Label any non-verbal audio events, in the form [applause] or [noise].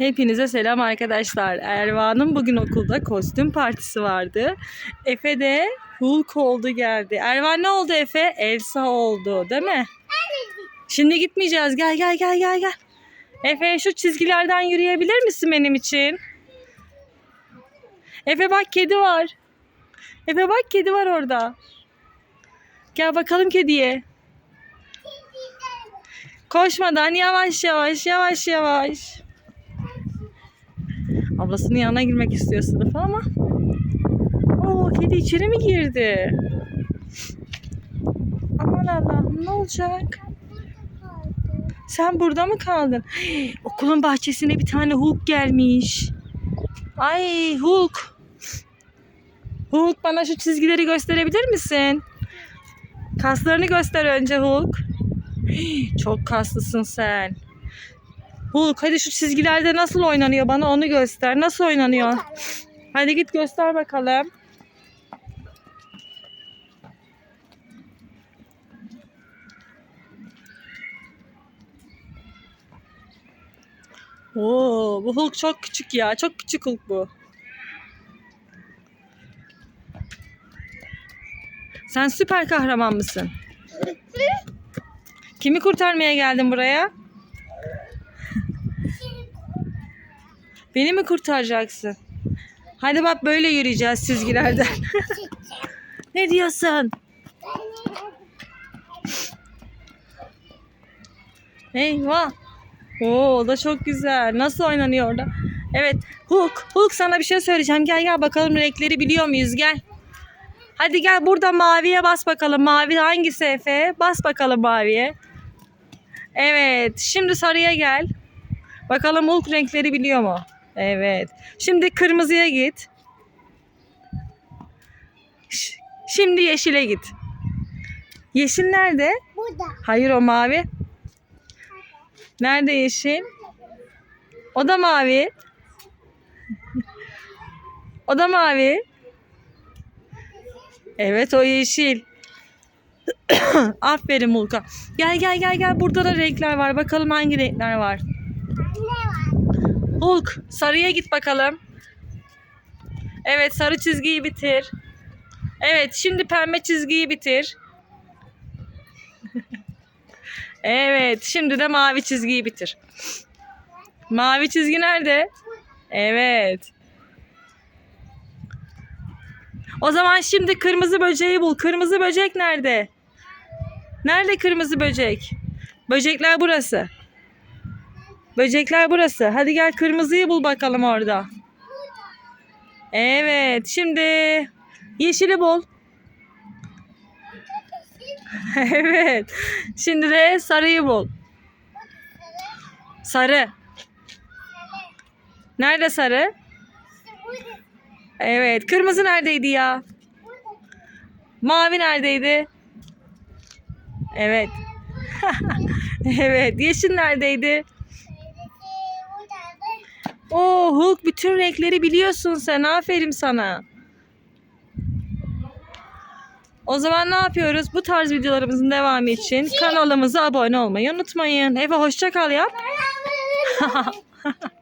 Hepinize selam arkadaşlar. Ervan'ın bugün okulda kostüm partisi vardı. Efe de Hulk oldu geldi. Ervan ne oldu Efe? Elsa oldu değil mi? Şimdi gitmeyeceğiz. Gel gel gel gel gel. Efe şu çizgilerden yürüyebilir misin benim için? Efe bak kedi var. Efe bak kedi var orada. Gel bakalım kediye. Koşmadan yavaş yavaş yavaş yavaş. Ablasının yanına girmek istiyor sınıfa ama. Oo kedi içeri mi girdi? Aman Allah'ım ne olacak? Sen burada mı kaldın? Hey, [gasps] okulun bahçesine bir tane Hulk gelmiş. Ay Hulk. Hulk bana şu çizgileri gösterebilir misin? Kaslarını göster önce Hulk. Hey, [gasps] Çok kaslısın sen. Hulk hadi şu çizgilerde nasıl oynanıyor bana onu göster. Nasıl oynanıyor? Hadi git göster bakalım. Oo, bu Hulk çok küçük ya. Çok küçük Hulk bu. Sen süper kahraman mısın? Kimi kurtarmaya geldin buraya? Beni mi kurtaracaksın? Hadi bak böyle yürüyeceğiz çizgilerden. [laughs] ne diyorsun? Eyvah. Oo, o da çok güzel. Nasıl oynanıyor orada? Evet. Hulk. Hulk sana bir şey söyleyeceğim. Gel gel bakalım renkleri biliyor muyuz? Gel. Hadi gel burada maviye bas bakalım. Mavi hangisi Efe? Bas bakalım maviye. Evet. Şimdi sarıya gel. Bakalım Hulk renkleri biliyor mu? Evet. Şimdi kırmızıya git. Şimdi yeşile git. Yeşil nerede? Burada. Hayır o mavi. Nerede yeşil? O da mavi. O da mavi. Evet o yeşil. [coughs] Aferin Mulka. Gel gel gel gel. Burada da renkler var. Bakalım hangi renkler var. Ne var? Hulk sarıya git bakalım. Evet sarı çizgiyi bitir. Evet şimdi pembe çizgiyi bitir. evet şimdi de mavi çizgiyi bitir. Mavi çizgi nerede? Evet. O zaman şimdi kırmızı böceği bul. Kırmızı böcek nerede? Nerede kırmızı böcek? Böcekler burası. Böcekler burası. Hadi gel kırmızıyı bul bakalım orada. Evet. Şimdi yeşili bul. [laughs] evet. Şimdi de sarıyı bul. Sarı. Nerede sarı? Evet. Kırmızı neredeydi ya? Mavi neredeydi? Evet. [laughs] evet. Yeşil neredeydi? Oo Hulk bütün renkleri biliyorsun sen. Aferin sana. O zaman ne yapıyoruz? Bu tarz videolarımızın devamı için kanalımıza abone olmayı unutmayın. Eve hoşça kal yap. [laughs]